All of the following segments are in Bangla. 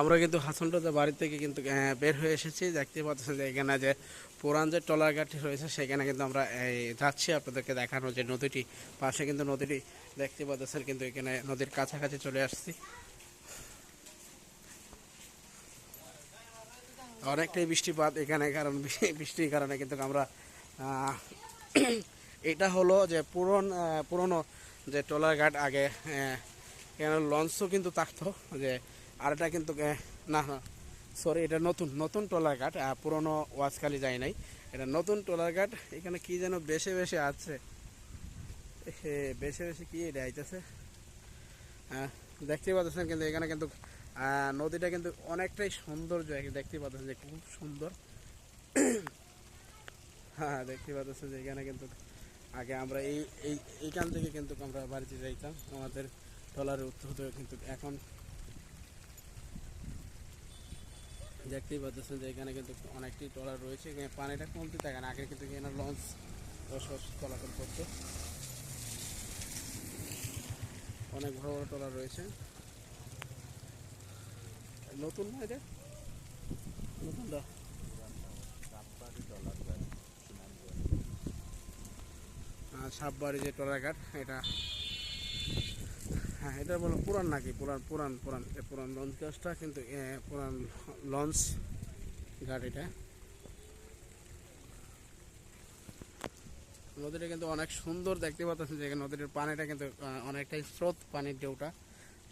আমরা কিন্তু হাসন রাজা বাড়ি থেকে কিন্তু বের হয়ে এসেছি। দেখতে পাচ্ছেন যে এখানে যে পুরান যে টলার ঘাটটি রয়েছে, সেখানে কিন্তু আমরা যাচ্ছি আপনাদেরকে দেখানো যে নদীটি। পাশে কিন্তু নদীটি দেখতে পাচ্ছেন কিন্তু এখানে নদীর কাছাকাছি চলে আসছি। অনেকটাই বৃষ্টিপাত এখানে, কারণ বৃষ্টির কারণে কিন্তু আমরা এটা হলো যে পুরন পুরনো যে ট্রলার ঘাট আগে এখানে লঞ্চও কিন্তু থাকতো, যে আর এটা কিন্তু না না সরি এটা নতুন নতুন ট্রলার ঘাট পুরনো ওয়াজখালি যায় নাই। এটা নতুন ট্রলার ঘাট এখানে কি যেন বেশে বেশে আছে। বেশে বেশে কি এটা আইতেছে? আহ, দেখতেই পাচ্ছেন কিন্তু এখানে কিন্তু নদীটা কিন্তু অনেকটাই সৌন্দর্য দেখতে পাচ্ছেন যে খুব সুন্দর। হ্যাঁ দেখতে পাচ্ছেন যে এখানে কিন্তু আগে আমরা এই এই এইখান থেকে কিন্তু আমরা বাড়িতে যাইতাম। আমাদের ট্রলারে উত্তর কিন্তু এখন দেখতেই পাচ্ছেন যে এখানে কিন্তু অনেকটি ট্রলার রয়েছে। এখানে পানিটা কমতে থাকে না, আগে কিন্তু এখানে লঞ্চ চলাচল করতো। অনেক বড় বড় ট্রলার রয়েছে। নতুন না এটা? নতুন দা সাববাড়ি যে ট্রলার ঘাট, এটা হ্যাঁ এটা বলো, পুরান নাকি? পুরান পুরান পুরান পুরান লঞ্চ গাছটা, কিন্তু পুরান লঞ্চ ঘাট এটা নদীটা কিন্তু অনেক সুন্দর দেখতে পাচ্ছেন, যে নদীর পানিটা কিন্তু অনেকটাই স্রোত পানির ঢেউটা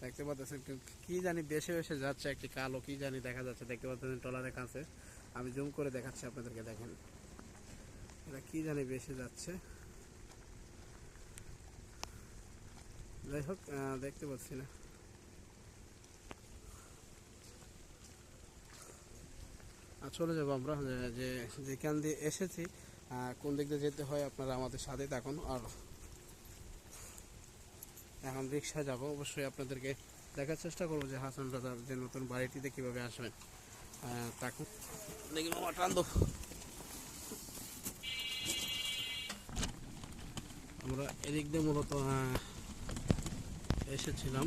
দেখতে পাচ্ছেন কি জানি বেশি বেশি যাচ্ছে একটি কালো, কি জানি দেখা যাচ্ছে। দেখতে পাচ্ছেন ট্রলারের কাছে। আমি জুম করে দেখাচ্ছি আপনাদেরকে, দেখেন। এটা কি জানি বেশি যাচ্ছে। যাই হোক দেখতে পাচ্ছি না। চলে যাব আমরা, যে- যেখান দিয়ে এসেছি কোন দিক দিয়ে যেতে হয় আপনারা আমাদের সাথে থাকুন। আর এখন রিক্সা যাব, অবশ্যই আপনাদেরকে দেখার চেষ্টা করব যে হাসান রাজার যে নতুন বাড়িটিতে কীভাবে আসবেন। থাকুন। আমরা এদিক দিয়ে মূলত এসেছিলাম।